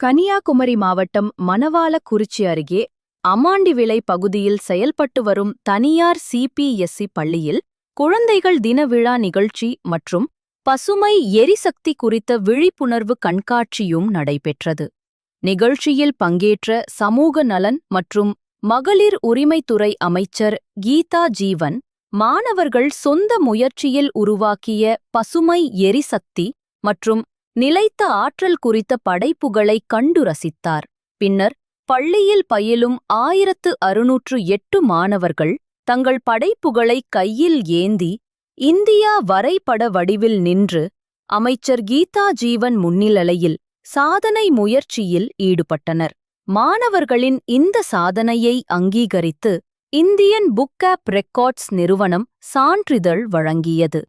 கன்னியாகுமரி மாவட்டம் மணவாளக்குறிச்சி அருகே அமாண்டிவிளை பகுதியில் செயல்பட்டு வரும் தனியார் சிபிஎஸ்சி பள்ளியில் குழந்தைகள் தின விழா நிகழ்ச்சி மற்றும் பசுமை எரிசக்தி குறித்த விழிப்புணர்வு கண்காட்சியும் நடைபெற்றது. நிகழ்ச்சியில் பங்கேற்ற சமூக நலன் மற்றும் மகளிர் உரிமைத்துறை அமைச்சர் கீதா ஜீவன் மாணவர்கள் சொந்த முயற்சியில் உருவாக்கிய பசுமை எரிசக்தி மற்றும் நிலைத்த ஆற்றல் குறித்த படைப்புகளை கண்டு ரசித்தார். பின்னர் பள்ளியில் பயிலும் ஆயிரத்து அறுநூற்று எட்டு மாணவர்கள் தங்கள் படைப்புகளை கையில் ஏந்தி இந்தியா வரைபட வடிவில் நின்று அமைச்சர் கீதா ஜீவன் முன்னிலையில் சாதனை முயற்சியில் ஈடுபட்டனர். மாணவர்களின் இந்த சாதனையை அங்கீகரித்து இந்தியன் புக் ஆப் ரெக்கார்ட்ஸ் நிறுவனம் சான்றிதழ் வழங்கியது.